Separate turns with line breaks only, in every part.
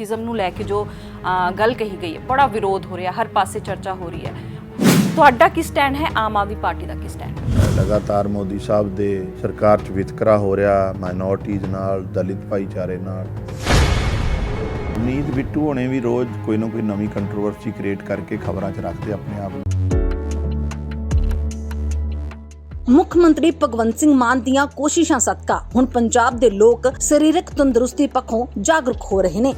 Sikhism ਨੂੰ ਲੈ ਕੇ ਜੋ ਗੱਲ ਕਹੀ ਗਈ ਹੈ ਬੜਾ ਵਿਰੋਧ ਹੋ ਰਿਹਾ ਹਰ ਪਾਸੇ ਚਰਚਾ ਹੋ ਰਹੀ ਹੈ। ਤੁਹਾਡਾ ਕੀ ਸਟੈਂਡ ਹੈ? ਆਮ ਆਦਮੀ ਪਾਰਟੀ ਦਾ ਕੀ ਸਟੈਂਡ
ਲਗਾਤਾਰ ਮੋਦੀ ਸਾਹਿਬ ਦੇ ਸਰਕਾਰ 'ਚ ਵਿਤਕਰਾ ਹੋ ਰਿਹਾ ਮਾਈਨੋਰਟੀਜ਼ ਨਾਲ ਦਲਿਤ ਭਾਈਚਾਰੇ ਨਾਲ। ਨੀਤ ਬਿੱਟੂ ਹੋਣੇ ਵੀ ਰੋਜ਼ ਕੋਈ ਨਾ ਕੋਈ ਨਵੀਂ ਕੰਟਰੋਵਰਸੀ ਕ੍ਰੀਏਟ ਕਰਕੇ ਖਬਰਾਂ 'ਚ ਰੱਖਦੇ ਆਪਣੇ ਆਪ ਨੂੰ।
ਮੁੱਖ ਮੰਤਰੀ ਭਗਵੰਤ ਸਿੰਘ ਮਾਨ ਦੀਆਂ ਕੋਸ਼ਿਸ਼ਾਂ ਸਦਕਾ ਹੁਣ ਪੰਜਾਬ ਦੇ ਲੋਕ ਸਰੀਰਕ ਤੰਦਰੁਸਤੀ ਪੱਖੋਂ ਜਾਗਰੂਕ ਹੋ ਰਹੇ ਨੇ।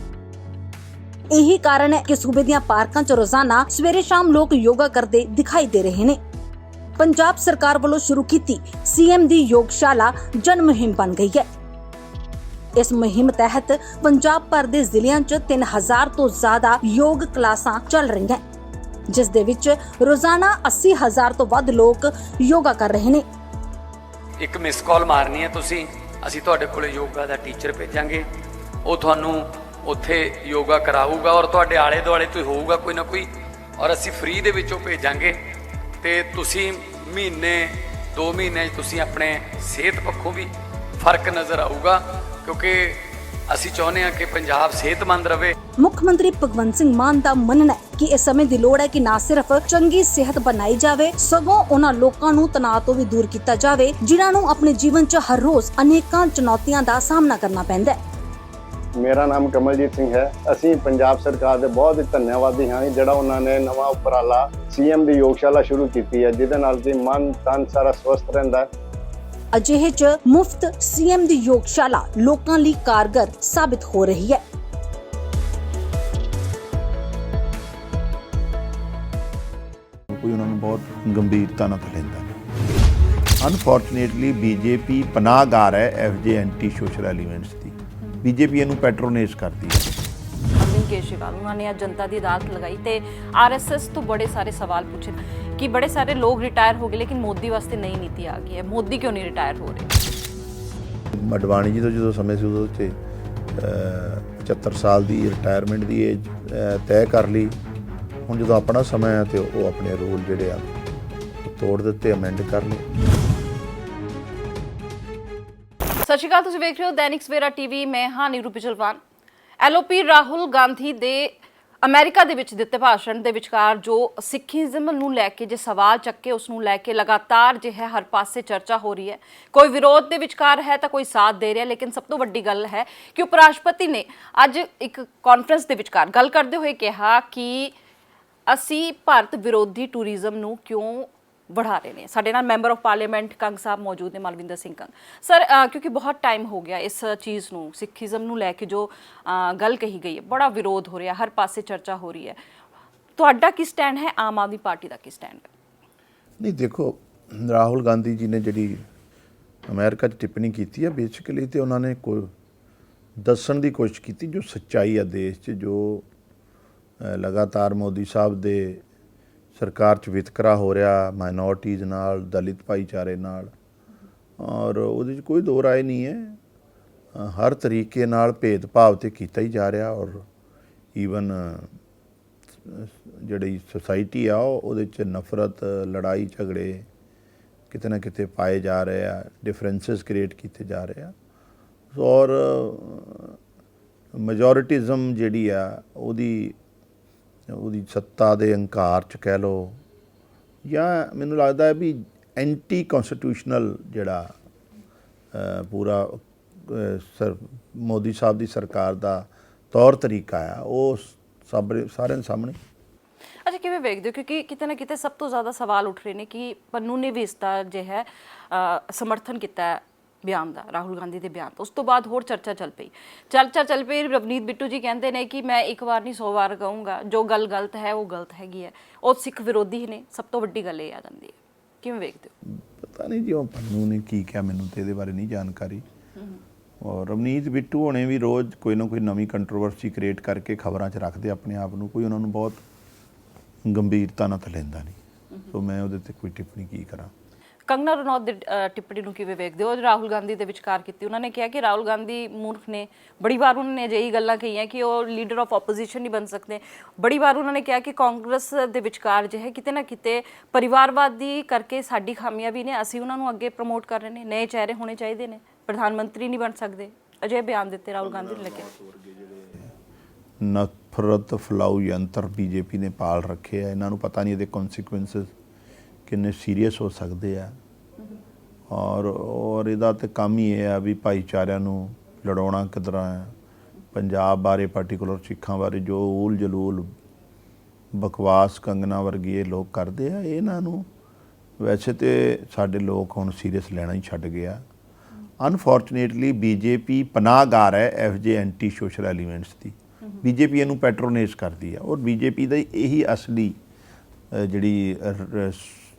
ਇਹੀ ਕਾਰਨ ਹੈ ਕਿ ਸੂਬੇ ਦੀਆਂ ਪਾਰਕਾਂ 'ਚ ਰੋਜ਼ਾਨਾ ਸਵੇਰੇ ਸ਼ਾਮ ਲੋਕ ਯੋਗਾ ਕਰਦੇ ਦਿਖਾਈ ਦੇ ਰਹੇ ਨੇ। ਪੰਜਾਬ ਸਰਕਾਰ ਵੱਲੋਂ ਸ਼ੁਰੂ ਕੀਤੀ ਸੀਐਮ ਦੀ ਯੋਗਸ਼ਾਲਾ ਜਨ ਮੁਹਿੰਮ ਬਣ ਗਈ ਹੈ। ਇਸ ਮੁਹਿੰਮ ਤਹਿਤ ਪੰਜਾਬ ਭਰ ਦੇ ਜ਼ਿਲ੍ਹਿਆਂ 'ਚ 3000 ਤੋਂ ਜ਼ਿਆਦਾ ਯੋਗ ਕਲਾਸਾਂ ਚੱਲ ਰਹੀਆਂ ਜਿਸ ਦੇ ਵਿੱਚ ਰੋਜ਼ਾਨਾ 80000 ਤੋਂ ਵੱਧ ਲੋਕ ਯੋਗਾ ਕਰ ਰਹੇ ਨੇ।
ਇੱਕ ਮਿਸ ਕਾਲ ਮਾਰਨੀ ਹੈ ਤੁਸੀਂ, ਅਸੀਂ ਤੁਹਾਡੇ ਕੋਲੇ ਯੋਗਾ ਦਾ ਟੀਚਰ ਭੇਜਾਂਗੇ। ਉਹ ਤੁਹਾਨੂੰ ਉੱਥੇ ਯੋਗਾ ਕਰਾਊਗਾ ਔਰ ਤੁਹਾਡੇ ਆਲੇ ਦੁਆਲੇ ਤੋਂ ਹੋਊਗਾ ਕੋਈ ਨਾ ਕੋਈ ਔਰ ਅਸੀਂ ਫ੍ਰੀ ਦੇ ਵਿੱਚੋਂ ਭੇਜਾਂਗੇ। ਤੇ ਤੁਸੀਂ ਮਹੀਨੇ 2 ਮਹੀਨੇ ਤੁਸੀਂ ਆਪਣੇ ਸਿਹਤ ਪੱਖੋਂ ਵੀ ਫ਼ਰਕ ਨਜ਼ਰ ਆਊਗਾ, ਕਿਉਂਕਿ ਅਸੀਂ ਚਾਹੁੰਦੇ ਹਾਂ ਕਿ ਪੰਜਾਬ ਸਿਹਤਮੰਦ ਰਵੇ।
ਮੁੱਖ ਮੰਤਰੀ ਭਗਵੰਤ ਸਿੰਘ ਮਾਨ ਦਾ ਮੰਨਣਾ ਹੈ ਕਿ ਇਸ ਸਮੇਂ ਦੀ ਲੋੜ ਹੈ ਕਿ ਨਾ ਸਿਰਫ ਚੰਗੀ ਸਿਹਤ ਬਣਾਈ ਜਾਵੇ, ਸਗੋਂ ਉਹਨਾਂ ਲੋਕਾਂ ਨੂੰ ਤਣਾਅ ਤੋਂ ਵੀ ਦੂਰ ਕੀਤਾ ਜਾਵੇ, ਜਿਨ੍ਹਾਂ ਨੂੰ ਆਪਣੇ ਜੀਵਨ 'ਚ ਹਰ ਰੋਜ਼ ਅਨੇਕਾਂ ਚੁਣੌਤੀਆਂ ਦਾ ਸਾਹਮਣਾ ਕਰਨਾ ਪੈਂਦਾ ਹੈ।
ਮੇਰਾ ਨਾਮ ਕਮਲਜੀਤ ਸਿੰਘ ਹੈ। ਅਸੀਂ ਪੰਜਾਬ ਸਰਕਾਰ ਦੇ ਬਹੁਤ ਹੀ ਧੰਨਵਾਦੀ ਹਾਂ ਜਿਹੜਾ ਉਹਨਾਂ ਨੇ ਨਵਾਂ ਉਪਰਾਲਾ ਸੀਐਮ ਦੀ ਯੋਗਸ਼ਾਲਾ ਸ਼ੁਰੂ ਕੀਤੀ ਹੈ ਜਿਹਦੇ ਨਾਲ ਕਿ ਮਨ ਤਨ ਸਾਰਾ ਸਵਸਥ ਰਹਿੰਦਾ ਹੈ।
ਅਜਿਹੇ 'ਚ ਮੁਫਤ ਸੀਐਮ ਦੀ ਯੋਗਸ਼ਾਲਾ ਲੋਕਾਂ ਲਈ ਕਾਰਗਰ ਸਾਬਿਤ ਹੋ ਰਹੀ ਹੈ।
ਕੋਈ ਉਹਨਾਂ ਨੂੰ ਬਹੁਤ ਗੰਭੀਰਤਾ ਨਾਲ ਲੈਂਦਾ ਅਨਫੋਰਚੂਨੇਟਲੀ ਬੀਜੇਪੀ ਪਨਾਹਗਾਰ ਹੈ ਐਫਜੇ ਐਂਟੀ ਸੋਸ਼ਲ ਐਲੀਮੈਂਟਸ ਬੀਜੇਪੀ ਇਹਨੂੰ ਪੈਟਰੋਨੇਜ ਕਰਦੀ ਹੈ।
ਅਰਵਿੰਦ ਕੇਜਰੀਵਾਲ ਉਹਨਾਂ ਨੇ ਅੱਜ ਜਨਤਾ ਦੀ ਅਦਾਲਤ ਲਗਾਈ ਤੇ ਆਰਐਸਐਸ ਤੋਂ ਬੜੇ ਸਾਰੇ ਸਵਾਲ ਪੁੱਛੇ ਕਿ ਬੜੇ ਸਾਰੇ ਲੋਕ ਰਿਟਾਇਰ ਹੋ ਗਏ ਲੇਕਿਨ ਮੋਦੀ ਵਾਸਤੇ ਨਈ ਨੀਤੀ ਆ ਗਈ ਹੈ। ਮੋਦੀ ਕਿਉਂ ਨਹੀਂ ਰਿਟਾਇਰ ਹੋ ਰਹੇ?
ਅਡਵਾਨੀ ਜੀ ਤੋਂ ਜਦੋਂ ਸਮੇਂ ਸੀ ਉਦੋਂ ਤੇ ਅਹ, 75 ਸਾਲ ਦੀ ਰਿਟਾਇਰਮੈਂਟ ਦੀ ਏਜ ਤੈਅ ਕਰ ਲਈ। ਹੁਣ ਜਦੋਂ ਆਪਣਾ ਸਮਾਂ ਹੈ ਤੇ ਉਹ ਆਪਣੇ ਰੂਲ ਜਿਹੜੇ ਆ ਤੋੜ ਦਿੱਤੇ ਅਮੈਂਡ ਕਰ ਲਏ।
ਸਤਿ ਸ਼੍ਰੀ ਅਕਾਲ, ਤੁਸੀਂ ਵੇਖ ਰਹੇ ਹੋ ਦੈਨਿਕ ਸਵੇਰਾ ਟੀਵੀ, ਮੈਂ ਹਾਂ ਨੀਰੂ ਪਿਚਲਵਾਨ ਐਲਓਪੀ ਰਾਹੁਲ ਗਾਂਧੀ ਦੇ ਅਮਰੀਕਾ ਦੇ ਵਿੱਚ ਦਿੱਤੇ ਭਾਸ਼ਣ ਦੇ ਵਿਚਕਾਰ ਜੋ ਸਿੱਖੀਜ਼ਮ ਨੂੰ ਲੈ ਕੇ ਜੇ ਸਵਾਲ ਚੱਕੇ, ਉਸ ਨੂੰ ਲੈ ਕੇ ਲਗਾਤਾਰ ਜੇ ਹੈ ਹਰ ਪਾਸੇ ਚਰਚਾ ਹੋ ਰਹੀ ਹੈ। ਕੋਈ ਵਿਰੋਧ ਦੇ ਵਿਚਕਾਰ ਹੈ ਤਾਂ ਕੋਈ ਸਾਥ ਦੇ ਰਿਹਾ, ਲੇਕਿਨ ਸਭ ਤੋਂ ਵੱਡੀ ਗੱਲ ਹੈ ਕਿ ਉਪ ਰਾਸ਼ਟਰਪਤੀ ਨੇ ਅੱਜ ਇੱਕ ਕਾਨਫਰੰਸ ਦੇ ਵਿਚਕਾਰ ਗੱਲ ਕਰਦੇ ਹੋਏ ਕਿਹਾ ਕਿ ਅਸੀਂ ਭਾਰਤ ਵਿਰੋਧੀ ਟੂਰਿਜ਼ਮ ਨੂੰ ਕਿਉਂ ਵੜਾ ਰਹੇ ਨੇ ਸਾਡੇ ਨਾਲ member of parliament Kang Sahib ਮੌਜੂਦ ਨੇ ਮਲਵਿੰਦਰ ਸਿੰਘ ਕੰਗ ਸਰ ਕਿਉਂਕਿ ਬਹੁਤ ਟਾਈਮ ਹੋ ਗਿਆ ਇਸ ਚੀਜ਼ ਨੂੰ ਸਿੱਖੀਜ਼ਮ ਨੂੰ ਲੈ ਕੇ ਜੋ ਗੱਲ ਕਹੀ ਗਈ ਹੈ ਬੜਾ ਵਿਰੋਧ ਹੋ ਰਿਹਾ ਹਰ ਪਾਸੇ ਚਰਚਾ ਹੋ ਰਹੀ ਹੈ ਤੁਹਾਡਾ ਕੀ ਸਟੈਂਡ ਹੈ ਆਮ ਆਦਮੀ ਪਾਰਟੀ ਦਾ ਕੀ ਸਟੈਂਡ ਹੈ
ਨਹੀਂ ਦੇਖੋ ਰਾਹੁਲ ਗਾਂਧੀ ਜੀ ਨੇ ਜਿਹੜੀ ਅਮਰੀਕਾ 'ਚ ਟਿੱਪਣੀ ਕੀਤੀ ਹੈ ਬੇਸਿਕਲੀ ਤੇ ਉਹਨਾਂ ਨੇ ਕੋਈ ਦੱਸਣ ਦੀ ਕੋਸ਼ਿਸ਼ ਕੀਤੀ ਜੋ ਸੱਚਾਈ ਆ ਦੇਸ਼ 'ਚ ਜੋ ਲਗਾਤਾਰ ਮੋਦੀ ਸਾਹਿਬ ਦੇ ਸਰਕਾਰ 'ਚ ਵਿਤਕਰਾ ਹੋ ਰਿਹਾ ਮਾਈਨੋਰਟੀਜ਼ ਨਾਲ, ਦਲਿਤ ਭਾਈਚਾਰੇ ਨਾਲ, ਔਰ ਉਹਦੇ 'ਚ ਕੋਈ ਦੋ ਰਾਏ ਨਹੀਂ ਹੈ। ਹਰ ਤਰੀਕੇ ਨਾਲ ਭੇਦਭਾਵ ਤੇ ਕੀਤਾ ਹੀ ਜਾ ਰਿਹਾ, ਔਰ ਈਵਨ ਜਿਹੜੀ ਸੋਸਾਇਟੀ ਆ, ਉਹ- ਉਹਦੇ ਚ ਨਫ਼ਰਤ, ਲੜਾਈ, ਝਗੜੇ ਕਿਤੇ ਨਾ ਕਿਤੇ ਪਾਏ ਜਾ ਰਹੇ ਆ ਡਿਫਰੈਂਸਸ ਕ੍ਰੀਏਟ ਕੀਤੇ ਜਾ ਰਹੇ ਆ। ਔਰ ਮੈਜੋਰਿਟਿਜ਼ਮ ਜਿਹੜੀ ਆ, ਉਹਦੀ ਉਹਦੀ ਸੱਤਾ ਦੇ ਹੰਕਾਰ ਚ ਕਹਿ ਲੋ ਜਾਂ ਮੈਨੂੰ ਲੱਗਦਾ ਹੈ ਵੀ ਐਂਟੀ ਕਨਸਟੀਟਿਊਸ਼ਨਲ ਜਿਹੜਾ ਪੂਰਾ ਸਰ, ਮੋਦੀ ਸਾਹਿਬ ਦੀ ਸਰਕਾਰ ਦਾ ਤੌਰ ਤਰੀਕਾ ਆ, ਉਹ ਸਭ ਸਾਰਿਆਂ ਦੇ ਸਾਹਮਣੇ।
ਅੱਛਾ, ਕਿਵੇਂ ਵੇਖਦੇ ਹੋ? ਕਿਉਂਕਿ ਕਿਤੇ ਨਾ ਕਿਤੇ ਸਭ ਤੋਂ ਜ਼ਿਆਦਾ ਸਵਾਲ ਉੱਠ ਰਹੇ ਨੇ ਕਿ ਪੰਨੂ ਨੇ ਵੀ ਇਸ ਦਾ ਜੇ ਹੈ ਸਮਰਥਨ ਕੀਤਾ ਬਿਆਨ ਦਾ ਰਾਹੁਲ ਗਾਂਧੀ ਦੇ ਬਿਆਨ ਤੋਂ ਉਸ ਤੋਂ ਬਾਅਦ ਹੋਰ ਚਰਚਾ ਚੱਲ ਪਈ। ਚਰਚਾ ਚੱਲ ਪਈ ਰਵਨੀਤ ਬਿੱਟੂ ਜੀ ਕਹਿੰਦੇ ਨੇ ਕਿ ਮੈਂ ਇੱਕ ਵਾਰ ਨਹੀਂ 100 ਵਾਰ ਕਹੂੰਗਾ ਜੋ ਗੱਲ ਗਲਤ ਹੈ ਉਹ ਗਲਤ ਹੈਗੀ ਹੈ। ਉਹ ਸਿੱਖ ਵਿਰੋਧੀ ਨੇ ਸਭ ਤੋਂ ਵੱਡੀ ਗੱਲ ਇਹ ਆ ਜਾਂਦੀ ਹੈ। ਕਿਵੇਂ ਵੇਖਦੇ ਹੋ?
ਪਤਾ ਨਹੀਂ ਜੀ ਉਹ ਪੰਨੂ ਨੇ ਕੀ ਕਿਹਾ ਮੈਨੂੰ ਤੇ ਇਹਦੇ ਬਾਰੇ ਨਹੀਂ ਜਾਣਕਾਰੀ। ਔਰ ਰਵਨੀਤ ਬਿੱਟੂ ਹੋਣੇ ਵੀ ਰੋਜ਼ ਕੋਈ ਨਾ ਕੋਈ ਨਵੀਂ ਕੰਟਰੋਵਰਸੀ ਕ੍ਰੀਏਟ ਕਰਕੇ ਖਬਰਾਂ 'ਚ ਰੱਖਦੇ ਆਪਣੇ ਆਪ ਨੂੰ ਕੋਈ ਉਹਨਾਂ ਨੂੰ ਬਹੁਤ ਗੰਭੀਰਤਾ ਨਾਲ ਤਾਂ ਲੈਂਦਾ ਨਹੀਂ। ਸੋ ਮੈਂ ਉਹਦੇ ਤੇ ਕੋਈ ਟਿੱਪਣੀ ਕੀ ਕਰਾਂ।
ਕੰਗਨਾ ਰਣੌਤ ਦੀ ਅ, ਟਿੱਪਣੀ ਨੂੰ ਕਿਵੇਂ ਵੇਖਦੇ ਹੋ? ਰਾਹੁਲ ਗਾਂਧੀ ਦੇ ਵਿਚਕਾਰ ਕੀਤੀ। ਉਹਨਾਂ ਨੇ ਕਿਹਾ ਕਿ ਰਾਹੁਲ ਗਾਂਧੀ ਮੂਰਖ ਨੇ। ਬੜੀ ਵਾਰ ਉਹਨਾਂ ਨੇ ਅਜਿਹੀ ਗੱਲਾਂ ਕਹੀਆਂ ਕਿ ਉਹ ਲੀਡਰ ਆਫ ਆਪੋਜੀਸ਼ਨ ਨਹੀਂ ਬਣ ਸਕਦੇ। ਬੜੀ ਵਾਰ ਉਹਨਾਂ ਨੇ ਕਿਹਾ ਕਿ ਕਾਂਗਰਸ ਦੇ ਵਿਚਕਾਰ ਜੋ ਹੈ ਕਿਤੇ ਨਾ ਕਿਤੇ ਪਰਿਵਾਰਵਾਦੀ ਕਰਕੇ ਸਾਡੀ ਖਾਮੀਆਂ ਵੀ ਨੇ। ਅਸੀਂ ਉਹਨਾਂ ਨੂੰ ਅੱਗੇ ਪ੍ਰਮੋਟ ਕਰ ਰਹੇ ਨੇ। ਨਏ ਚਿਹਰੇ ਹੋਣੇ ਚਾਹੀਦੇ ਨੇ। ਪ੍ਰਧਾਨ ਮੰਤਰੀ ਨਹੀਂ ਬਣ ਸਕਦੇ। ਅਜੇ ਬਿਆਨ ਦਿੱਤੇ ਰਾਹੁਲ ਗਾਂਧੀ ਨੇ ਲੱਗੇ।
ਨਫ਼ਰਤ ਫਲਾਉ ਯੰਤਰ ਬੀਜੇਪੀ ਨੇ ਪਾਲ ਰੱਖੇ ਆ। ਇਹਨਾਂ ਨੂੰ ਪਤਾ ਨਹੀਂ ਇਹਦੇ ਕਨਸੀਕੁਐਂਸਸ ਕਿੰਨੇ ਸੀਰੀਅਸ ਹੋ ਸਕਦੇ ਆ। ਔਰ ਔਰ ਇਹਦਾ ਤੇ ਕੰਮ ਹੀ ਇਹ ਆ ਵੀ ਭਾਈਚਾਰਿਆਂ ਨੂੰ ਲੜਾਉਣਾ ਕਿੱਦਾਂ ਹੈ ਪੰਜਾਬ ਬਾਰੇ ਪਾਰਟਿਕੂਲਰ ਸਿੱਖਾਂ ਬਾਰੇ ਜੋ ਊਲ ਜਲੂਲ ਬਕਵਾਸ ਕੰਗਨਾ ਵਰਗੀ ਇਹ ਲੋਕ ਕਰਦੇ ਆ, ਇਹਨਾਂ ਨੂੰ ਵੈਸੇ ਤੇ ਸਾਡੇ ਲੋਕ ਹੁਣ ਸੀਰੀਅਸ ਲੈਣਾ ਹੀ ਛੱਡ ਗਿਆ ਅਨਫੋਰਚੂਨੇਟਲੀ ਬੀਜੇਪੀ ਪਨਾਹਗਾਰ ਹੈ ਐਫ ਜੇ ਐਂਟੀ ਸੋਸ਼ਲ ਐਲੀਮੈਂਟਸ ਦੀ। ਬੀਜੇਪੀ ਇਹਨੂੰ ਪੈਟਰੋਨੇਜ ਕਰਦੀ ਆ। ਔਰ ਬੀਜੇਪੀ ਦਾ ਇਹੀ ਅਸਲੀ ਜਿਹੜੀ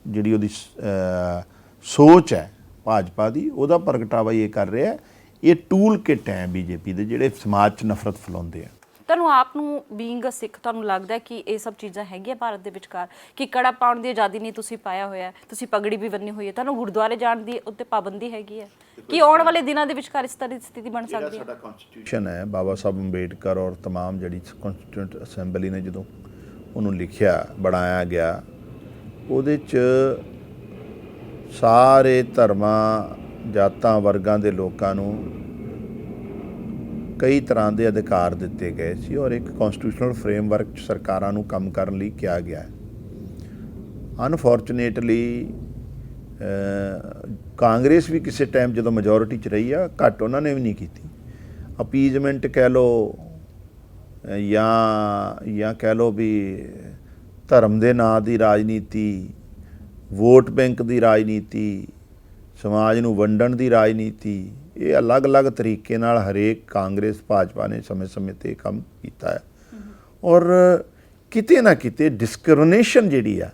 ਜਿਹੜੀ ਉਹਦੀ ਸ- ਅ, ਸੋਚ ਹੈ ਭਾਜਪਾ ਦੀ ਉਹਦਾ ਪ੍ਰਗਟਾਵਾ ਇਹ ਕਰ ਰਿਹਾ ਹੈ। ਇਹ ਟੂਲ ਕਿਟ ਹੈ ਬੀਜੇਪੀ ਦੇ ਜਿਹੜੇ ਸਮਾਜ 'ਚ ਨਫ਼ਰਤ ਫੈਲਾਉਂਦੇ ਆ
ਤੁਹਾਨੂੰ ਆਪ ਨੂੰ ਬੀਇੰਗ ਅ ਸਿੱਖ ਤੁਹਾਨੂੰ ਲੱਗਦਾ ਹੈ ਕਿ ਇਹ ਸਭ ਚੀਜ਼ਾਂ ਹੈਗੀਆਂ ਭਾਰਤ ਦੇ ਵਿਚਕਾਰ ਕਿ ਕੜਾ ਪਾਉਣ ਦੀ ਆਜ਼ਾਦੀ ਨਹੀਂ ਤੁਸੀਂ ਪਾਇਆ ਹੋਇਆ ਹੈ, ਤੁਸੀਂ ਪਗੜੀ ਵੀ ਬੰਨੀ ਹੋਈ ਹੈ ਤੁਹਾਨੂੰ ਗੁਰਦੁਆਰੇ ਜਾਣ ਦੀ ਉੱਤੇ ਪਾਬੰਦੀ ਹੈਗੀ ਹੈ ਕਿ ਆਉਣ ਵਾਲੇ ਦਿਨਾਂ ਦੇ ਵਿਚਕਾਰ ਇਸ ਤਰ੍ਹਾਂ ਦੀ ਸਥਿਤੀ ਬਣ ਸਕਦੀ ਹੈ
ਕਨਸਟੀਟਿਊਸ਼ਨ ਹੈ ਬਾਬਾ ਸਾਹਿਬ ਅੰਬੇਡਕਰ ਔਰ तमाम ਜਿਹੜੀ ਕਨਸਟੀਟਿਊਂਟ ਅਸੈਂਬਲੀ ਨੇ ਜਦੋਂ ਉਹਨੂੰ ਲਿਖਿਆ ਬਣਾਇਆ ਗਿਆ ਉਹਦੇ 'ਚ ਸਾਰੇ ਧਰਮਾਂ, ਜਾਤਾਂ, ਵਰਗਾਂ ਦੇ ਲੋਕਾਂ ਨੂੰ ਕਈ ਤਰ੍ਹਾਂ ਦੇ ਅਧਿਕਾਰ ਦਿੱਤੇ ਗਏ ਸੀ ਔਰ ਇੱਕ ਕਨਸਟੀਟਿਊਸ਼ਨਲ ਫਰੇਮਵਰਕ 'ਚ ਸਰਕਾਰਾਂ ਨੂੰ ਕੰਮ ਕਰਨ ਲਈ ਕਿਹਾ ਗਿਆ ਹੈ। ਅਨਫੋਰਚੂਨੇਟਲੀ ਕਾਂਗਰਸ ਵੀ ਕਿਸੇ ਟਾਈਮ ਜਦੋਂ ਮੈਜੋਰਿਟੀ 'ਚ ਰਹੀ ਆ, ਘੱਟ ਉਹਨਾਂ ਨੇ ਵੀ ਨਹੀਂ ਕੀਤੀ। ਅਪੀਜ਼ਮੈਂਟ ਕਹਿ ਲੋ ਜਾਂ ਜਾਂ ਕਹਿ ਲੋ ਵੀ ਧਰਮ ਦੇ ਨਾਂ ਦੀ ਰਾਜਨੀਤੀ, ਵੋਟ ਬੈਂਕ ਦੀ ਰਾਜਨੀਤੀ, ਸਮਾਜ ਨੂੰ ਵੰਡਣ ਦੀ ਰਾਜਨੀਤੀ, ਇਹ ਅਲੱਗ-ਅਲੱਗ ਤਰੀਕੇ ਨਾਲ ਹਰੇਕ ਕਾਂਗਰਸ, ਭਾਜਪਾ ਨੇ ਸਮੇਂ-ਸਮੇਂ ਤੇ ਕੰਮ ਕੀਤਾ ਹੈ। ਔਰ ਕਿਤੇ ਨਾ ਕਿਤੇ ਡਿਸਕ੍ਰਿਮੀਨੇਸ਼ਨ ਜਿਹੜੀ ਆ,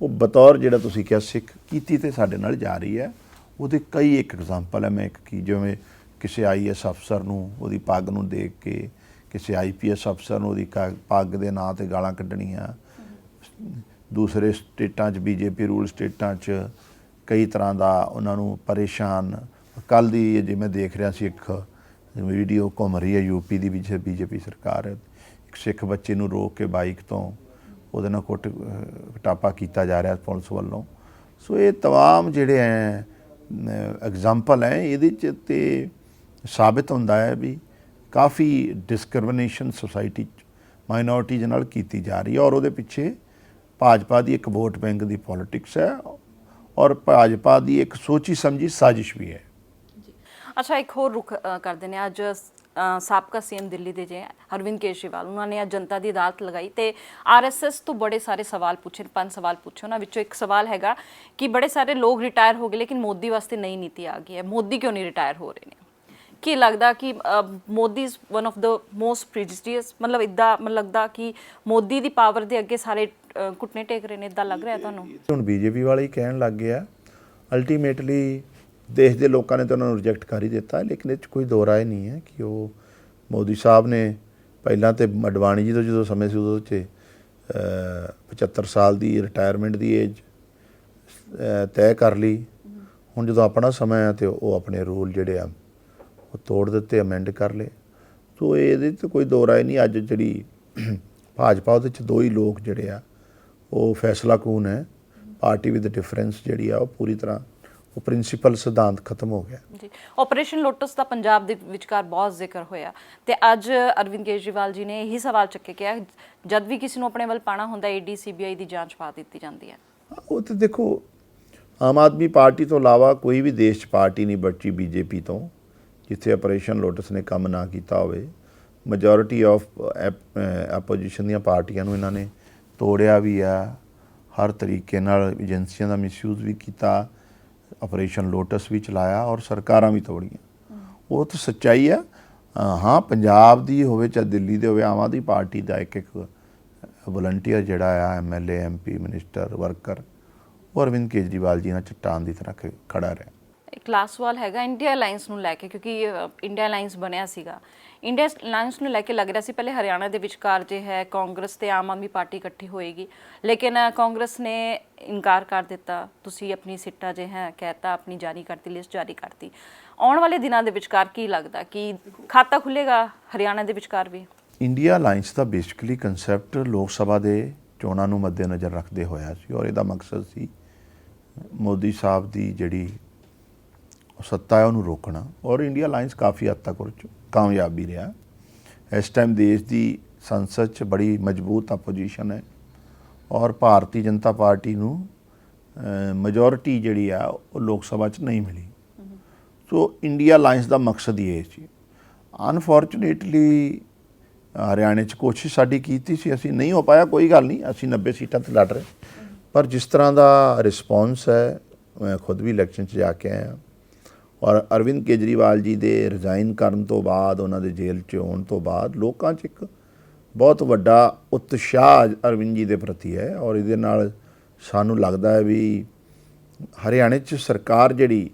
ਉਹ ਬਤੌਰ ਜਿਹੜਾ ਤੁਸੀਂ ਕਿਹਾ ਸਿੱਖ ਕੀਤੀ ਤੇ ਸਾਡੇ ਨਾਲ ਜਾ ਰਹੀ ਹੈ, ਉਹਦੇ ਕਈ ਇੱਕ ਐਗਜ਼ਾਮਪਲ ਹੈ। ਮੈਂ ਇੱਕ ਕੀ ਜਿਵੇਂ ਕਿਸੇ ਆਈਐਸ ਅਫਸਰ ਨੂੰ, ਉਹਦੀ ਪੱਗ ਨੂੰ ਦੇਖ ਕੇ ਕਿਸੇ ਆਈਪੀਐਸ ਅਫਸਰ ਨੂੰ ਉਹਦੀ ਕ- ਪੱਗ ਦੇ ਨਾਂ ਤੇ ਗਾਲਾਂ ਕੱਢਣੀਆਂ ਦੂਸਰੇ ਸਟੇਟਾਂ 'ਚ ਬੀਜੇਪੀ ਰੂਲ ਸਟੇਟਾਂ 'ਚ ਕਈ ਤਰ੍ਹਾਂ ਦਾ ਉਹਨਾਂ ਨੂੰ ਪਰੇਸ਼ਾਨ ਕੱਲ ਦੀ ਜਿਵੇਂ ਦੇਖ ਰਿਹਾ ਸੀ ਇੱਕ ਵੀਡੀਓ ਘੁੰਮ ਰਹੀ ਹੈ ਯੂਪੀ ਦੀ ਵਿੱਚ ਬੀਜੇਪੀ ਸਰਕਾਰ ਹੈ ਇੱਕ ਸਿੱਖ ਬੱਚੇ ਨੂੰ ਰੋਕ ਕੇ ਬਾਈਕ ਤੋਂ ਉਹਦੇ ਨਾਲ ਕੁੱਟ ਅਹ, ਟਾਪਾ ਕੀਤਾ ਜਾ ਰਿਹਾ ਪੁਲਿਸ ਵੱਲੋਂ ਸੋ ਇਹ तमाम ਜਿਹੜੇ ਹੈ ਐਗਜ਼ਾਮਪਲ ਹੈ ਇਹਦੇ ਚ ਤੇ ਸਾਬਿਤ ਹੁੰਦਾ ਹੈ ਵੀ ਕਾਫੀ ਡਿਸਕ੍ਰਿਮੀਨੇਸ਼ਨ ਸੋਸਾਇਟੀ ਚ ਨਾਲ ਕੀਤੀ ਜਾ ਰਹੀ ਹੈ ਔਰ ਉਹਦੇ ਪਿੱਛੇ ਭਾਜਪਾ ਦੀ ਇੱਕ ਵੋਟ ਬੈਂਕ ਦੀ ਪੋਲਿਟਿਕਸ ਹੈ ਔਰ ਭਾਜਪਾ ਦੀ ਇੱਕ ਸੋਚੀ ਸਮਝੀ ਸਾਜ਼ਿਸ਼ ਵੀ ਹੈ।
ਅੱਛਾ ਇੱਕ ਹੋਰ ਰੁਖ ਕਰਦੇ ਨੇ ਅੱਜ ਅ, ਸਾਬਕਾ ਸੀਐਮ ਦਿੱਲੀ ਦੇ ਜੇ ਅਰਵਿੰਦ ਕੇਜਰੀਵਾਲ ਉਹਨਾਂ ਨੇ ਅੱਜ ਜਨਤਾ ਦੀ ਅਦਾਲਤ ਲਗਾਈ ਤੇ ਆਰਐਸਐਸ ਤੋਂ ਬੜੇ ਸਾਰੇ ਸਵਾਲ ਪੁੱਛੇ ਪੰਜ ਸਵਾਲ ਪੁੱਛੇ। ਉਹਨਾਂ ਵਿੱਚੋਂ ਇੱਕ ਸਵਾਲ ਹੈਗਾ ਕਿ ਬੜੇ ਸਾਰੇ ਲੋਕ ਰਿਟਾਇਰ ਹੋ ਗਏ ਲੇਕਿਨ ਮੋਦੀ ਵਾਸਤੇ ਨਈ ਨੀਤੀ ਆ ਗਈ ਹੈ। ਮੋਦੀ ਕਿਉਂ ਨਹੀਂ ਰਿਟਾਇਰ ਹੋ ਰਹੇ ਨੇ? ਕੀ ਲੱਗਦਾ ਕਿ Modi is one of the most precious ਮਤਲਬ ਇਦਾਂ ਮਤਲਬ ਲੱਗਦਾ ਕਿ ਮੋਦੀ ਦੀ ਪਾਵਰ ਦੇ ਅੱਗੇ ਸਾਰੇ ਅ, ਘੁਟਨੇ ਟੇਕ ਰਹੇ ਨੇ ਇਦਾਂ ਲੱਗ ਰਿਹਾ ਤੁਹਾਨੂੰ?
ਹੁਣ ਬੀਜੇਪੀ ਵਾਲੇ ਹੀ ਕਹਿਣ ਲੱਗ ਗਿਆ। ਅਲਟੀਮੇਟਲੀ ਦੇਸ਼ ਦੇ ਲੋਕਾਂ ਨੇ ਤਾਂ ਉਹਨਾਂ ਨੂੰ ਰਿਜੈਕਟ ਕਰ ਹੀ ਦਿੱਤਾ ਲੇਕਿਨ ਇਹ 'ਚ ਕੋਈ ਦੋ ਰਾਏ ਨਹੀਂ ਹੈ ਕਿ ਉਹ ਮੋਦੀ ਸਾਹਿਬ ਨੇ ਪਹਿਲਾਂ ਤੇ ਅਡਵਾਣੀ ਜੀ ਤੋਂ ਜਦੋਂ ਸਮੇਂ ਸੀ ਉਦੋਂ 'ਚ ਅਹ, 75 ਸਾਲ ਦੀ ਰਿਟਾਇਰਮੈਂਟ ਦੀ ਏਜ ਤੈਅ ਕਰ ਲਈ। ਹੁਣ ਜਦੋਂ ਆਪਣਾ ਸਮਾਂ ਹੈ ਤੇ ਉਹ ਆਪਣੇ ਰੂਲ ਜਿਹੜੇ ਆ ਉਹ ਤੋੜ ਦਿੱਤੇ ਅਮੈਂਡ ਕਰ ਲਏ। ਸੋ ਇਹਦੇ 'ਚ ਕੋਈ ਦੋ ਰਾਏ ਨਹੀਂ ਅੱਜ ਜਿਹੜੀ ਭਾਜਪਾ ਉਹਦੇ 'ਚ ਦੋ ਹੀ ਲੋਕ ਜਿਹੜੇ ਆ ਉਹ ਫੈਸਲਾ ਕੂਨ ਹੈ। ਪਾਰਟੀ ਵਿਦ ਡਿਫਰੈਂਸ ਜਿਹੜੀ ਆ ਉਹ ਪੂਰੀ ਤਰ੍ਹਾਂ ਉਹ ਪ੍ਰਿੰਸੀਪਲ ਸਿਧਾਂਤ ਖਤਮ ਹੋ ਗਿਆ।
ਜੀ ਆਪਰੇਸ਼ਨ ਲੋਟਸ ਦਾ ਪੰਜਾਬ ਦੇ ਵਿਚਕਾਰ ਬਹੁਤ ਜ਼ਿਕਰ ਹੋਇਆ। ਤੇ ਅੱਜ ਅਰਵਿੰਦ ਕੇਜਰੀਵਾਲ ਜੀ ਨੇ ਇਹੀ ਸਵਾਲ ਚੱਕੇ ਕਿਹਾ ਜਦ ਵੀ ਕਿਸੇ ਨੂੰ ਆਪਣੇ ਵੱਲ ਪਾਣਾ ਹੁੰਦਾ ਈਡੀ ਸੀਬੀਆਈ ਦੀ ਜਾਂਚ ਪਾ ਦਿੱਤੀ ਜਾਂਦੀ ਹੈ।
ਉਹ ਤੇ ਦੇਖੋ ਆਮ ਆਦਮੀ ਪਾਰਟੀ ਤੋਂ ਇਲਾਵਾ ਕੋਈ ਵੀ ਦੇਸ਼ 'ਚ ਪਾਰਟੀ ਨਹੀਂ ਬਚੀ ਬੀਜੇਪੀ ਤੋਂ। ਜਿੱਥੇ ਆਪਰੇਸ਼ਨ ਲੋਟਸ ਨੇ ਕੰਮ ਨਾ ਕੀਤਾ ਹੋਵੇ ਮੈਜੋਰਿਟੀ ਆਫ ਆਪੋਜੀਸ਼ਨ ਦੀਆਂ ਪਾਰਟੀਆਂ ਨੂੰ ਇਹਨਾਂ ਨੇ ਤੋੜਿਆ ਵੀ ਆ। ਹਰ ਤਰੀਕੇ ਨਾਲ ਏਜੰਸੀਆਂ ਦਾ ਮਿਸਯੂਜ਼ ਵੀ ਕੀਤਾ, ਆਪਰੇਸ਼ਨ ਲੋਟਸ ਵੀ ਚਲਾਇਆ ਔਰ ਸਰਕਾਰਾਂ ਵੀ ਤੋੜੀਆਂ। ਉਹ ਤਾਂ ਸੱਚਾਈ ਆ। ਹਾਂ, ਪੰਜਾਬ ਦੀ ਹੋਵੇ ਚਾਹੇ ਦਿੱਲੀ ਦੇ ਹੋਵੇ, ਆਮ ਆਦਮੀ ਪਾਰਟੀ ਦਾ ਇੱਕ ਇੱਕ ਵਲੰਟੀਅਰ ਜਿਹੜਾ ਆ ਐਮਐਲਏ ਐਮਪੀ ਮਿਨਿਸਟਰ ਵਰਕਰ ਉਹ ਅਰਵਿੰਦ ਕੇਜਰੀਵਾਲ ਜੀ ਨਾਲ ਚਟਾਨ ਦੀ ਤਰ੍ਹਾਂ ਖ- ਖੜਾ ਰਿਹਾ।
ਇੱਕ ਲਾਸਟ ਸਵਾਲ ਹੈਗਾ ਇੰਡੀਆ ਅਲਾਈਅੰਸ ਨੂੰ ਲੈ ਕੇ, ਕਿਉਂਕਿ ਇੰਡੀਆ ਅਲਾਈਅੰਸ ਬਣਿਆ ਸੀਗਾ। ਇੰਡੀਆ ਅਲਾਈਅੰਸ ਨੂੰ ਲੈ ਕੇ ਲੱਗ ਰਿਹਾ ਸੀ, ਪਹਿਲੇ ਹਰਿਆਣਾ ਦੇ ਵਿਚਕਾਰ ਜੇ ਹੈ, ਕਾਂਗਰਸ ਤੇ ਆਮ ਆਦਮੀ ਪਾਰਟੀ ਇਕੱਠੀ ਹੋਏਗੀ। ਲੇਕਿਨ ਕਾਂਗਰਸ ਨੇ ਇਨਕਾਰ ਕਰ ਦਿੱਤਾ। ਤੁਸੀਂ ਆਪਣੀ ਸਿੱਟਾ ਜੇ ਹੈ, ਕਹਿਤਾ, ਆਪਣੀ ਜਾਰੀ ਕਰਤੀ ਲਿਸਟ ਜਾਰੀ ਕਰਤੀ। ਆਉਣ ਵਾਲੇ ਦਿਨਾਂ ਦੇ ਵਿਚਕਾਰ ਕੀ ਲੱਗਦਾ? ਕਿ ਖਾਤਾ ਖੁੱਲੇਗਾ ਹਰਿਆਣਾ ਦੇ ਵਿਚਕਾਰ ਵੀ?
ਇੰਡੀਆ ਅਲਾਈਅੰਸ ਦਾ ਬੇਸਿਕਲੀ ਕਨਸੈਪਟ ਲੋਕ ਸਭਾ ਦੇ ਚੋਣਾਂ ਨੂੰ ਮੱਦੇਨਜ਼ਰ ਰੱਖਦੇ ਹੋਇਆ ਸੀ, ਔਰ ਇਹਦਾ ਮਕਸਦ ਸੀ ਮੋਦੀ ਸਾਹਿਬ ਦੀ ਜਿਹੜੀ ਸੱਤਾ ਹੈ, ਉਹਨੂੰ ਰੋਕਣਾ। ਔਰ ਇੰਡੀਆ ਅਲਾਈਅੰਸ ਕਾਫੀ ਹੱਦ ਤੱਕ ਉਹ 'ਚ ਕਾਮਯਾਬ ਵੀ ਰਿਹਾ। ਇਸ ਟਾਈਮ ਦੇਸ਼ ਦੀ ਸੰਸਦ 'ਚ ਬੜੀ ਮਜ਼ਬੂਤ ਆਪੋਜੀਸ਼ਨ ਹੈ। ਔਰ ਭਾਰਤੀ ਜਨਤਾ ਪਾਰਟੀ ਨੂੰ ਮੈਜੋਰਿਟੀ ਜਿਹੜੀ ਆ, ਉਹ ਲੋਕ ਸਭਾ 'ਚ ਨਹੀਂ ਮਿਲੀ। ਸੋ ਇੰਡੀਆ ਅਲਾਈਅੰਸ ਦਾ ਮਕਸਦ ਹੀ ਇਹ ਸੀ। ਅਨਫੋਰਚੂਨੇਟਲੀ ਹਰਿਆਣੇ 'ਚ ਕੋਸ਼ਿਸ਼ ਸਾਡੀ ਕੀਤੀ ਸੀ। ਅਸੀਂ ਨਹੀਂ ਹੋ ਪਾਇਆ, ਕੋਈ ਗੱਲ ਨਹੀਂ। ਅਸੀਂ 90 ਸੀਟਾਂ ਤੇ ਲੜ ਰਹੇ। ਪਰ ਜਿਸ ਤਰ੍ਹਾਂ ਦਾ ਰਿਸਪੌਂਸ ਹੈ, ਮੈਂ ਖੁਦ ਵੀ ਇਲੈਕਸ਼ਨ 'ਚ ਜਾ ਕੇ ਆਇਆ। ਔਰ ਅਰਵਿੰਦ ਕੇਜਰੀਵਾਲ ਜੀ ਦੇ ਰਿਜ਼ਾਈਨ ਕਰਨ ਤੋਂ ਬਾਅਦ, ਉਹਨਾਂ ਦੇ ਜੇਲ੍ਹ 'ਚ ਆਉਣ ਤੋਂ ਬਾਅਦ ਲੋਕਾਂ 'ਚ ਇੱਕ ਬਹੁਤ ਵੱਡਾ ਉਤਸ਼ਾਹ ਅਰਵਿੰਦ ਜੀ ਦੇ ਪ੍ਰਤੀ ਹੈ ਔਰ ਇਹਦੇ ਨਾਲ ਸਾਨੂੰ ਲੱਗਦਾ ਹੈ ਵੀ ਹਰਿਆਣੇ 'ਚ ਸਰਕਾਰ ਜਿਹੜੀ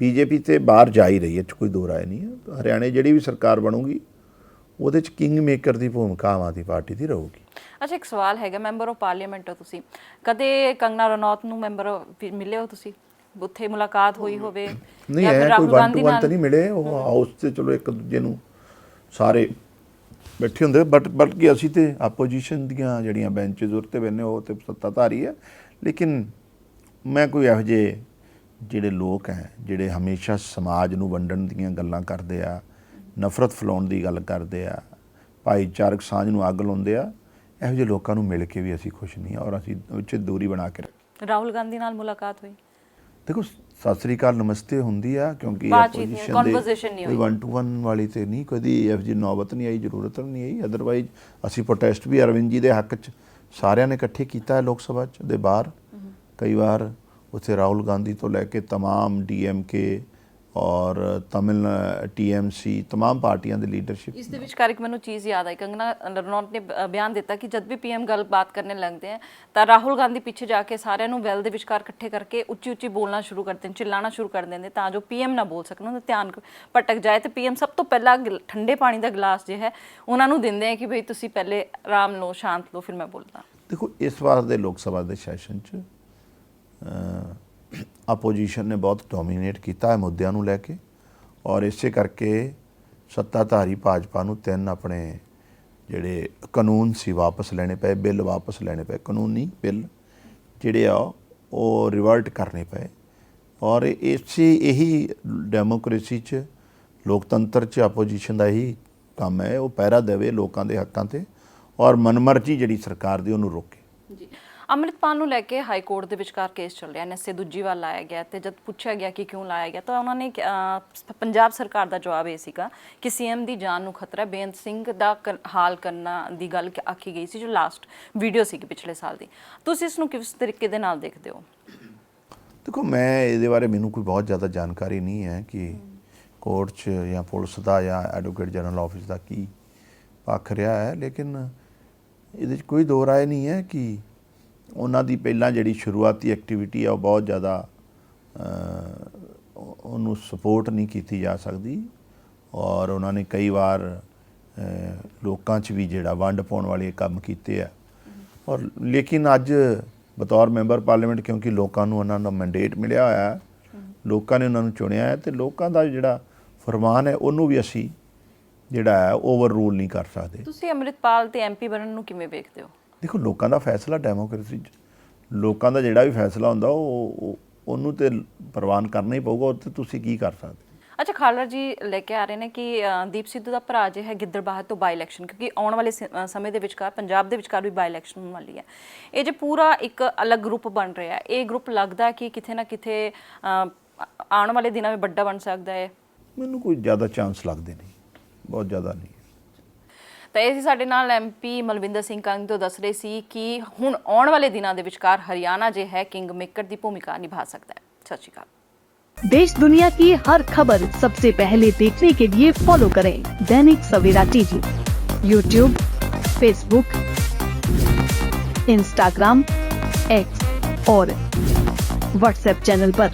ਬੀਜੇਪੀ ਤੇ ਬਾਹਰ ਜਾ ਹੀ ਰਹੀ ਹੈ, ਇਹ 'ਚ ਕੋਈ ਦੋ ਰਾਏ ਨਹੀਂ ਹੈ। ਹਰਿਆਣੇ ਜਿਹੜੀ ਵੀ ਸਰਕਾਰ ਬਣੂਗੀ, ਉਹਦੇ 'ਚ ਕਿੰਗ ਮੇਕਰ ਦੀ ਭੂਮਿਕਾ ਆਮ ਆਦਮੀ ਪਾਰਟੀ ਦੀ ਰਹੂਗੀ।
ਅੱਛਾ, ਇੱਕ ਸਵਾਲ ਹੈਗਾ, ਮੈਂਬਰ ਆਫ ਪਾਰਲੀਮੈਂਟ ਹੋ ਤੁਸੀਂ। ਕਦੇ ਕੰਗਨਾ ਰਣੌਤ ਨੂੰ ਮੈਂਬਰ ਮਿਲੇ ਹੋ ਤੁਸੀਂ? ਉੱਥੇ ਮੁਲਾਕਾਤ ਹੋਈ ਹੋਵੇ
ਨਹੀਂ ਹੈ ਕੋਈ ਵਨ
ਗਾਂਧੀ
ਟੂ ਵਨ? ਤਾਂ ਨਹੀਂ ਮਿਲੇ ਉਹ ਹਾਊਸ ਤੇ ਚਲੋ ਇੱਕ ਦੂਜੇ ਨੂੰ ਸਾਰੇ ਬੈਠੇ ਹੁੰਦੇ ਬਟ ਬਲਕਿ ਅਸੀਂ ਤੇ ਆਪੋਜੀਸ਼ਨ ਦੀਆਂ ਜਿਹੜੀਆਂ ਬੈਂਚਸ ਉੱਤੇ ਬੈਨੇ ਉਹ ਤੇ ਸੱਤਾਧਾਰੀ ਹੈ ਲੇਕਿਨ ਮੈਂ ਕੋਈ ਇਹੋ ਜਿਹੇ ਜਿਹੜੇ ਲੋਕ ਹੈ ਜਿਹੜੇ ਹਮੇਸ਼ਾ ਸਮਾਜ ਨੂੰ ਵੰਡਣ ਦੀਆਂ ਗੱਲਾਂ ਕਰਦੇ ਆ ਨਫ਼ਰਤ ਫੈਲਾਉਣ ਦੀ ਗੱਲ ਕਰਦੇ ਆ ਭਾਈਚਾਰਕ ਸਾਂਝ ਨੂੰ ਅੱਗ ਲਾਉਂਦੇ ਆ ਇਹੋ ਜਿਹੇ ਲੋਕਾਂ ਨੂੰ ਮਿਲ ਕੇ ਵੀ ਅਸੀਂ ਖੁਸ਼ ਨਹੀਂ ਔਰ ਅਸੀਂ ਉੱਚ ਦੂਰੀ ਬਣਾ ਕੇ ਰੱਖ-
ਰਾਹੁਲ ਗਾਂਧੀ ਨਾਲ ਮੁਲਾਕਾਤ ਹੋਈ
ਦੇਖੋ ਸਤਿ ਸ੍ਰੀ ਅਕਾਲ ਨਮਸਤੇ ਹੁੰਦੀ ਆ ਕਿਉਂਕਿ
ਬਾਤਚੀਤ ਨਹੀਂ,
ਆਪੋਜੀਸ਼ਨ
conversation ਨਹੀਂ
ਕੋਈ
ਹੋਈ।
ਵਨ ਟੂ ਵਨ ਵਾਲੀ ਤੇ ਨਹੀਂ ਕਦੀ ਇਹੋ ਜਿਹੀ ਨੌਬਤ ਨਹੀਂ ਆਈ ਜ਼ਰੂਰਤ ਨਹੀਂ ਆਈ ਅਦਰਵਾਈਜ਼ ਅਸੀਂ ਪ੍ਰੋਟੈਸਟ ਵੀ ਅਰਵਿੰਦ ਜੀ ਦੇ ਹੱਕ 'ਚ ਸਾਰਿਆਂ ਨੇ ਇਕੱਠੇ ਕੀਤਾ ਹੈ ਲੋਕ ਸਭਾ 'ਚ ਦੇ ਬਾਹਰ ਕਈ ਵਾਰ ਉੱਥੇ ਰਾਹੁਲ ਗਾਂਧੀ ਤੋਂ ਲੈ ਕੇ तमाम ਡੀਐਮਕੇ ਔਰ ਤਮਿਲ ਟੀਐਮਸੀ तमाम ਪਾਰਟੀਆਂ ਦੇ ਲੀਡਰਸ਼ਿਪ
ਇਸ ਦੇ ਵਿੱਚ ਕਾਰਿਕ ਮੈਨੂੰ ਚੀਜ਼ ਯਾਦ ਆਈ। ਕੰਗਨਾ ਰਨੌਟ ਨੇ ਬਿਆਨ ਦਿੱਤਾ ਕਿ ਜਦ ਵੀ ਪੀਐਮ ਗੱਲ ਬਾਤ ਕਰਨੇ ਲੱਗਦੇ ਆ ਤਾਂ ਰਾਹੁਲ ਗਾਂਧੀ ਪਿੱਛੇ ਜਾ ਕੇ ਸਾਰਿਆਂ ਨੂੰ ਵੈਲ ਦੇ ਵਿਚਕਾਰ ਇਕੱਠੇ ਕਰਕੇ ਉੱਚੀ ਉੱਚੀ ਬੋਲਣਾ ਸ਼ੁਰੂ ਕਰਦੇ ਨੇ ਚਿੱਲਾਣਾ ਸ਼ੁਰੂ ਕਰ ਦਿੰਦੇ ਤਾਂ ਜੋ ਪੀਐਮ ਨਾ ਬੋਲ ਸਕਣ ਉਹਦਾ ਧਿਆਨ ਪਟਕ ਜਾਏ। ਤੇ ਪੀਐਮ ਸਭ ਤੋਂ ਪਹਿਲਾਂ ਠੰਡੇ ਪਾਣੀ ਦਾ ਗਲਾਸ ਜੇ ਹੈ ਉਹਨਾਂ ਨੂੰ ਦਿੰਦੇ ਆ ਕਿ ਭਈ ਤੁਸੀਂ ਪਹਿਲੇ ਆਰਾਮ ਲਓ ਸ਼ਾਂਤ ਲਓ ਫਿਰ ਮੈਂ ਬੋਲਦਾ।
ਦੇਖੋ ਇਸ ਵਾਰ ਦੇ ਲੋਕ ਸਭਾ ਦੇ ਸੈਸ਼ਨ 'ਚ ਆਪੋਜੀਸ਼ਨ ਨੇ ਬਹੁਤ ਡੋਮੀਨੇਟ ਕੀਤਾ ਹੈ ਮੁੱਦਿਆਂ ਨੂੰ ਲੈ ਕੇ ਔਰ ਇਸੇ ਕਰਕੇ ਸੱਤਾਧਾਰੀ ਭਾਜਪਾ ਨੂੰ ਤਿੰਨ ਆਪਣੇ ਜਿਹੜੇ ਕਾਨੂੰਨ ਸੀ ਵਾਪਸ ਲੈਣੇ ਪਏ, ਬਿੱਲ ਵਾਪਸ ਲੈਣੇ ਪਏ, ਕਾਨੂੰਨੀ ਬਿੱਲ ਜਿਹੜੇ ਆ ਉਹ ਰਿਵਰਟ ਕਰਨੇ ਪਏ ਔਰ ਇਸੇ ਇਹੀ ਡੈਮੋਕ੍ਰੇਸੀ 'ਚ, ਲੋਕਤੰਤਰ 'ਚ ਆਪੋਜੀਸ਼ਨ ਦਾ ਇਹੀ ਕੰਮ ਹੈ, ਉਹ ਪਹਿਰਾ ਦੇਵੇ ਲੋਕਾਂ ਦੇ ਹੱਕਾਂ ਤੇ ਔਰ ਮਨਮਰਜ਼ੀ ਜਿਹੜੀ ਸਰਕਾਰ ਦੀ ਉਹਨੂੰ ਰੋਕੇ।
ਜੀ। ਅੰਮ੍ਰਿਤਪਾਲ ਨੂੰ ਲੈ ਕੇ ਹਾਈ ਕੋਰਟ ਦੇ ਵਿਚਕਾਰ ਕੇਸ ਚੱਲ ਰਿਹਾ ਐਨਐਸਏ ਦੂਜੀ ਵਾਰ ਲਾਇਆ ਗਿਆ ਤੇ ਜਦ ਪੁੱਛਿਆ ਗਿਆ ਕਿ ਕਿਉਂ ਲਾਇਆ ਗਿਆ, ਤਾਂ ਉਹਨਾਂ ਨੇ ਪੰਜਾਬ ਸਰਕਾਰ ਦਾ ਜਵਾਬ ਇਹ ਸੀਗਾ ਕਿ ਸੀਐਮ ਦੀ ਜਾਨ ਨੂੰ ਖਤਰਾ, ਬੇਅੰਤ ਸਿੰਘ ਦਾ ਕਰ- ਹਾਲ ਕਰਨਾ ਦੀ ਗੱਲ ਆਖੀ ਗਈ ਸੀ, ਜੋ ਲਾਸਟ ਵੀਡੀਓ ਸੀ ਪਿਛਲੇ ਸਾਲ ਦੀ। ਤੁਸੀਂ ਇਸ ਨੂੰ ਕਿਸ ਤਰੀਕੇ ਦੇ ਨਾਲ ਦੇਖਦੇ ਹੋ?
ਦੇਖੋ, ਮੈਂ ਇਹਦੇ ਬਾਰੇ ਮੈਨੂੰ ਕੋਈ ਬਹੁਤ ਜ਼ਿਆਦਾ ਜਾਣਕਾਰੀ ਨਹੀਂ ਹੈ ਕਿ ਕੋਰਟ 'ਚ ਜਾਂ ਪੁਲਿਸ ਦਾ ਜਾਂ ਐਡਵੋਕੇਟ ਜਨਰਲ ਆਫਿਸ ਦਾ ਕੀ ਪੱਖ ਰਿਹਾ ਹੈ, ਲੇਕਿਨ ਇਹਦੇ 'ਚ ਕੋਈ ਦੋ ਰਾਏ ਨਹੀਂ ਹੈ ਕਿ ਉਹਨਾਂ ਦੀ ਪਹਿਲਾਂ ਜਿਹੜੀ ਸ਼ੁਰੂਆਤੀ ਐਕਟੀਵਿਟੀ ਆ ਉਹ ਬਹੁਤ ਜ਼ਿਆਦਾ ਉਹਨੂੰ ਸਪੋਰਟ ਨਹੀਂ ਕੀਤੀ ਜਾ ਸਕਦੀ। ਔਰ ਉਹਨਾਂ ਨੇ ਕਈ ਵਾਰ ਲੋਕਾਂ 'ਚ ਵੀ ਜਿਹੜਾ ਵੰਡ ਪਾਉਣ ਵਾਲੇ ਕੰਮ ਕੀਤੇ ਆ। ਔਰ ਲੇਕਿਨ ਅੱਜ ਬਤੌਰ ਮੈਂਬਰ ਪਾਰਲੀਮੈਂਟ, ਕਿਉਂਕਿ ਲੋਕਾਂ ਨੂੰ ਉਹਨਾਂ ਦਾ ਮੈਂਡੇਟ ਮਿਲਿਆ ਹੋਇਆ ਹੈ, ਲੋਕਾਂ ਨੇ ਉਹਨਾਂ ਨੂੰ ਚੁਣਿਆ ਹੈ ਤੇ ਲੋਕਾਂ ਦਾ ਜਿਹੜਾ ਫਰਮਾਨ ਹੈ, ਉਹਨੂੰ ਵੀ ਅਸੀਂ ਜਿਹੜਾ ਹੈ ਓਵਰ ਰੂਲ ਨਹੀਂ ਕਰ ਸਕਦੇ।
ਤੁਸੀਂ ਅੰਮ੍ਰਿਤਪਾਲ ਤੇ ਐਮਪੀ ਬਣਨ ਨੂੰ ਕਿਵੇਂ ਵੇਖਦੇ ਹੋ?
ਦੇਖੋ ਲੋਕਾਂ ਦਾ ਫੈਸਲਾ ਡੈਮੋਕ੍ਰੇਸੀ 'ਚ। ਲੋਕਾਂ ਦਾ ਜਿਹੜਾ ਵੀ ਫੈਸਲਾ ਹੁੰਦਾ ਉਹ ਉਹ- ਉਹਨੂੰ ਤੇ ਪ੍ਰਵਾਨ ਕਰਨਾ ਹੀ ਪਊਗਾ ਉਹ ਤੇ ਤੁਸੀਂ ਕੀ ਕਰ ਸਕਦੇ?
ਅੱਛਾ ਖਾਲੜਾ ਜੀ ਲੈ ਕੇ ਆ ਰਹੇ ਨੇ ਕਿ ਦੀਪ ਸਿੱਧੂ ਦਾ ਭਰਾ ਜੇ ਹੈ ਗਿੱਦੜਬਾਹਾ ਤੋਂ ਬਾਈ ਇਲੈਕਸ਼ਨ ਕਿਉਂਕਿ ਆਉਣ ਵਾਲੇ ਸਮੇਂ ਦੇ ਵਿਚਕਾਰ ਪੰਜਾਬ ਦੇ ਵਿਚਕਾਰ ਵੀ ਬਾਈ ਇਲੈਕਸ਼ਨ ਹੋਣ ਵਾਲੀ ਹੈ। ਇਹ ਜੇ ਪੂਰਾ ਇੱਕ ਅਲੱਗ ਗਰੁੱਪ ਬਣ ਰਿਹਾ ਹੈ ਇਹ ਗਰੁੱਪ ਲੱਗਦਾ ਕਿ ਕਿਤੇ ਨਾ ਅ, ਆਉਣ ਵਾਲੇ ਦਿਨਾਂ ਵਿੱਚ ਵੱਡਾ ਬਣ ਸਕਦਾ ਹੈ?
ਮੈਨੂੰ ਕੋਈ ਜ਼ਿਆਦਾ ਚਾਂਸ ਲੱਗਦੇ ਨਹੀਂ। ਬਹੁਤ ਜ਼ਿਆਦਾ ਨਹੀਂ।
ਤਾਂ ਇਹ ਸੀ ਸਾਡੇ ਨਾਲ ਐਮਪੀ ਮਲਵਿੰਦਰ ਸਿੰਘ ਕੰਗ ਤੋਂ ਦੱਸ ਰਹੇ ਸੀ ਕਿ ਹੁਣ ਆਉਣ ਵਾਲੇ ਦਿਨਾਂ ਦੇ ਵਿਚਕਾਰ ਹਰਿਆਣਾ ਜੇ ਹੈ ਕਿੰਗ ਮੇਕਰ ਦੀ ਭੂਮਿਕਾ ਨਿਭਾ ਸਕਦਾ ਹੈ ਸਤਿ ਸ਼੍ਰੀ ਅਕਾਲ
देश दुनिया की हर खबर सबसे पहले देखने के लिए फॉलो करें Dainik Savera TV YouTube Facebook Instagram X और व्हाट्सएप चैनल पर।